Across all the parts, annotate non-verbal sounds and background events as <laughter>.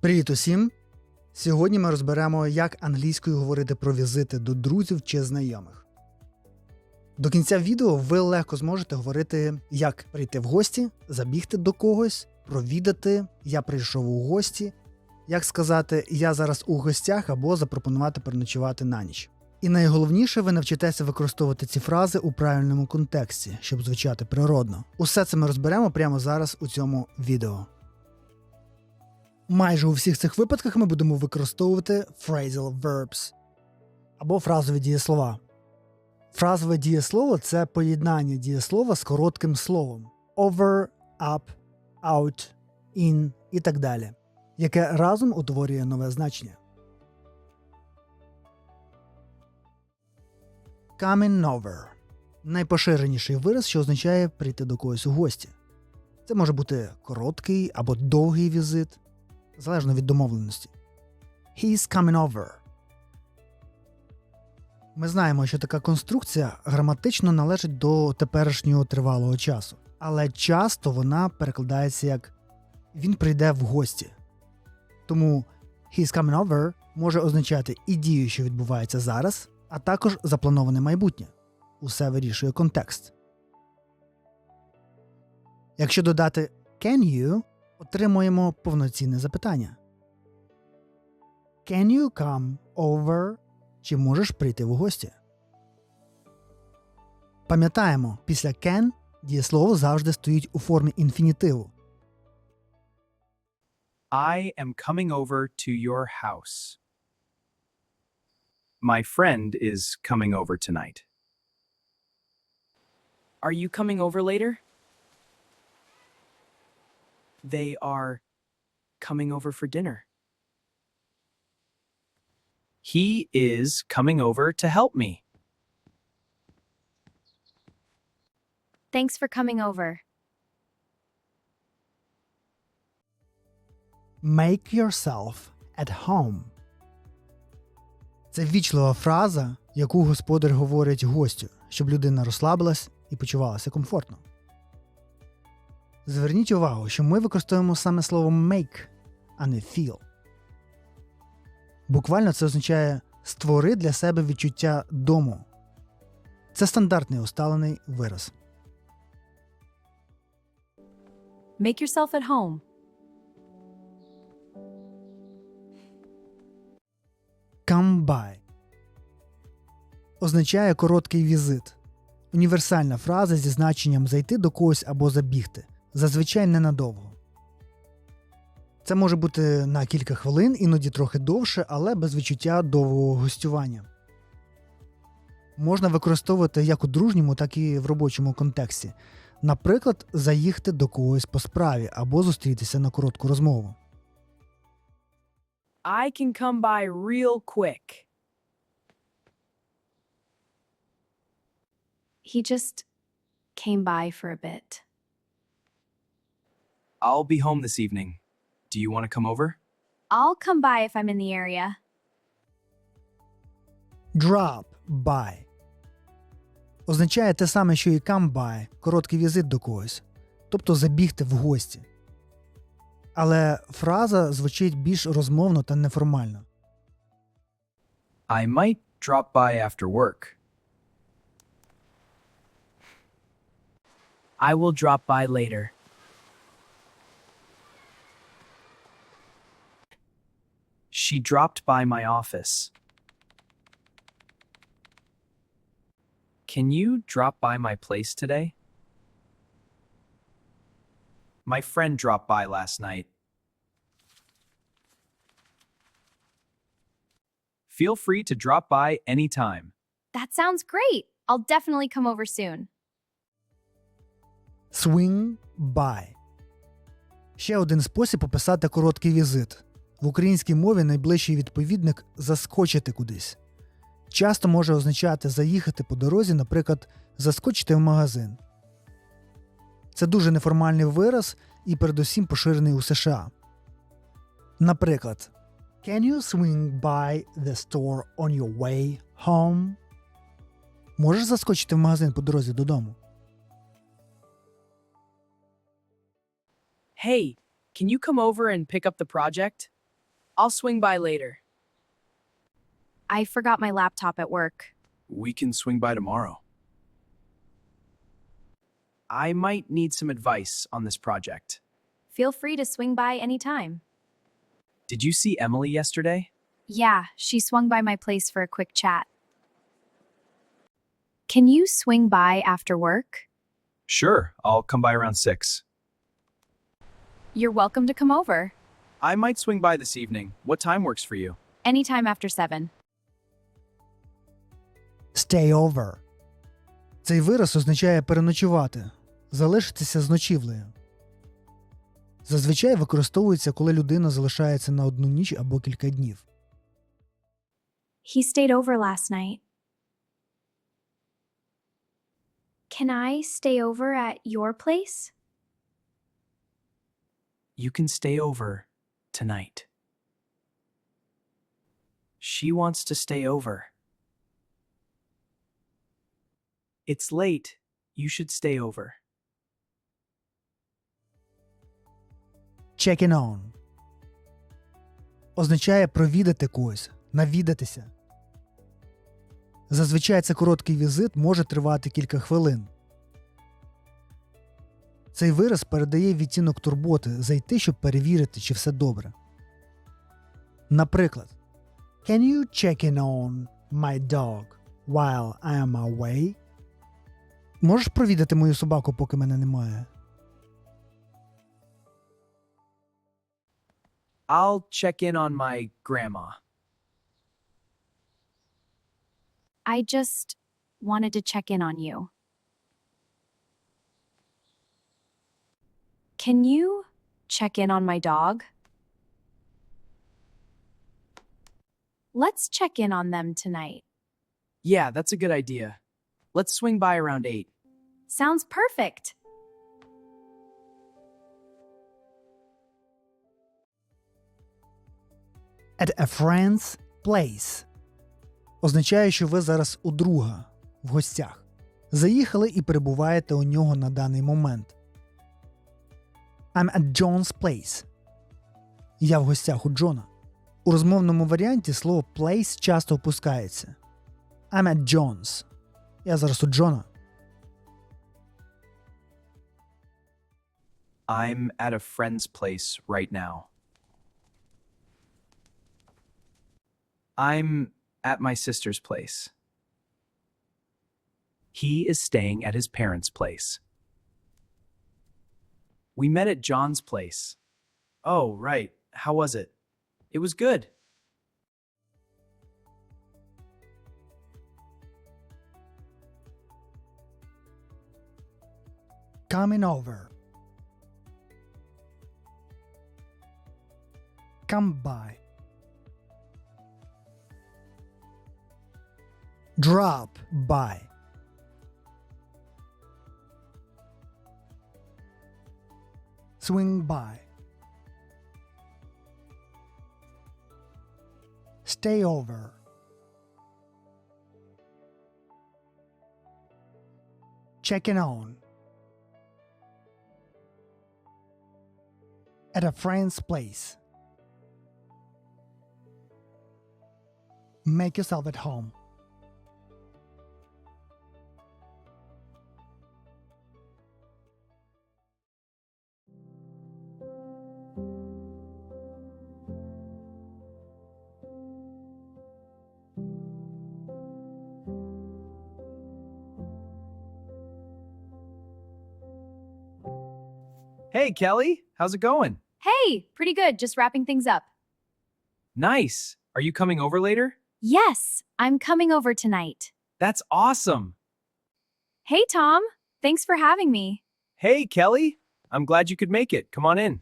Привіт усім! Сьогодні ми розберемо, як англійською говорити про візити до друзів чи знайомих. До кінця відео ви легко зможете говорити, як прийти в гості, забігти до когось, провідати, я прийшов у гості, як сказати я зараз у гостях або запропонувати переночувати на ніч. І найголовніше, ви навчитеся використовувати ці фрази у правильному контексті, щоб звучати природно. Усе це ми розберемо прямо зараз у цьому відео. Майже у всіх цих випадках ми будемо використовувати phrasal verbs або фразові дієслова. Фразове дієслово це поєднання дієслова з коротким словом over, up, out, in і так далі, яке разом утворює нове значення. Coming over найпоширеніший вираз, що означає прийти до когось у гості. Це може бути короткий або довгий візит, залежно від домовленості. He's coming over. Ми знаємо, що така конструкція граматично належить до теперішнього тривалого часу, але часто вона перекладається як він прийде в гості. Тому he's coming over може означати і дію, що відбувається зараз, а також заплановане майбутнє. Усе вирішує контекст. Якщо додати can you, отримуємо повноцінне запитання. Can you come over? Чи можеш прийти в гості? Пам'ятаємо, після can дієслово завжди стоїть у формі інфінітиву. I am coming over to your house. My friend is coming over tonight. Are you coming over later? They are coming over for dinner. He is coming over to help me. Thanks for coming over. Make yourself at home. Це вічлива фраза, яку господар говорить гостю, щоб людина розслабилась і почувалася комфортно. Зверніть увагу, що ми використовуємо саме слово make, а не feel. Буквально це означає створи для себе відчуття дому. Це стандартний усталений вираз. Make yourself at home. Come by означає короткий візит. Універсальна фраза зі значенням зайти до когось або забігти. Зазвичай ненадовго. Це може бути на кілька хвилин, іноді трохи довше, але без відчуття довгого гостювання. Можна використовувати як у дружньому, так і в робочому контексті. Наприклад, заїхати до когось по справі або зустрітися на коротку розмову. I can come by real quick. He just came by for a bit. I'll be home this evening. Do you want to come over? I'll come by if I'm in the area. Drop by означає те саме, що і come by – короткий візит до когось, тобто забігти в гості. Але фраза звучить більш розмовно та неформально. I might drop by after work. I will drop by later. She dropped by my office. Can you drop by my place today? My friend dropped by last night. Feel free to drop by anytime. That sounds great. I'll definitely come over soon. Swing by. Ще один спосіб описати короткий візит. В українській мові найближчий відповідник заскочити кудись. Часто може означати заїхати по дорозі, наприклад, заскочити в магазин. Це дуже неформальний вираз і передусім поширений у США. Наприклад, Can you swing by the store on your way home? Можеш заскочити в магазин по дорозі додому? Hey, can you come over and pick up the project? I'll swing by later. I forgot my laptop at work. We can swing by tomorrow. I might need some advice on this project. Feel free to swing by anytime. Did you see Emily yesterday? Yeah, she swung by my place for a quick chat. Can you swing by after work? Sure, I'll come by around 6. You're welcome to come over. I might swing by this evening. What time works for you? Anytime after 7. Stay over. Цей вираз означає переночувати, залишитися з ночівлею. Зазвичай використовується, коли людина залишається на одну ніч або кілька днів. He stayed over last night. Can I stay over at your place? You can stay over tonight. She wants to stay over. It's late. You should stay over. Checking on означає провідати когось, навідатися. Зазвичай це короткий візит може тривати кілька хвилин. Цей вираз передає відтінок турботи зайти, щоб перевірити, чи все добре. Наприклад, Can you check in on my dog while I am away? Можеш провідати мою собаку, поки мене немає? I'll check in on my grandma. I just wanted to check in on you. Can you check in on my dog? Let's check in on them tonight. Yeah, that's a good idea. Let's swing by around 8. Sounds perfect. At a friend's place означає, що ви зараз у друга в гостях. Заїхали і перебуваєте у нього на даний момент. I'm at John's place. Я в гостях у Джона. У розмовному варіанті слово place часто опускається. I'm at John's. Я зараз у Джона. I'm at a friend's place right now. I'm at my sister's place. He is staying at his parents' place. We met at John's place. Oh, right. How was it? It was good. Coming over. Come by. Drop by. Swing by. Stay over. Checking on. At a friend's place. Make yourself at home. Hey, Kelly. How's it going? Hey, pretty good. Just wrapping things up. Nice. Are you coming over later? Yes, I'm coming over tonight. That's awesome. Hey, Tom. Thanks for having me. Hey, Kelly. I'm glad you could make it. Come on in.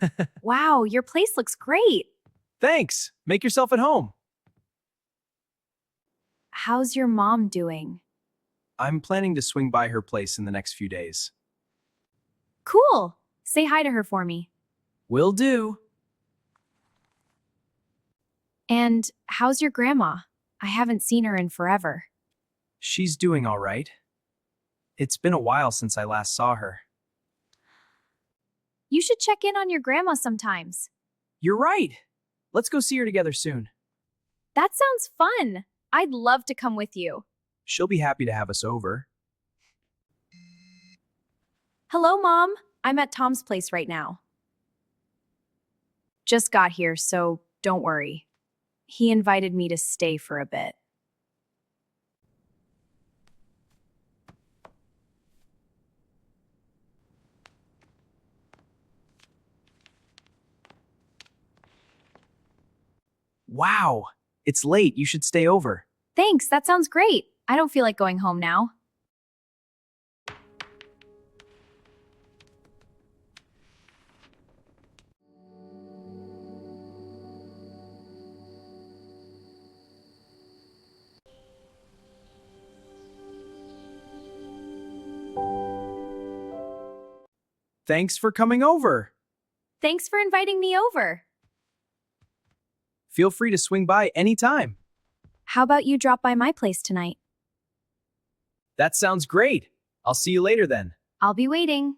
<laughs> Wow, your place looks great. Thanks. Make yourself at home. How's your mom doing? I'm planning to swing by her place in the next few days. Cool. Say hi to her for me. Will do. And how's your grandma? I haven't seen her in forever. She's doing all right. It's been a while since I last saw her. You should check in on your grandma sometimes. You're right. Let's go see her together soon. That sounds fun. I'd love to come with you. She'll be happy to have us over. Hello, Mom. I'm at Tom's place right now. Just got here, so don't worry. He invited me to stay for a bit. Wow, it's late. You should stay over. Thanks, that sounds great. I don't feel like going home now. Thanks for coming over. Thanks for inviting me over. Feel free to swing by anytime. How about you drop by my place tonight? That sounds great. I'll see you later then. I'll be waiting.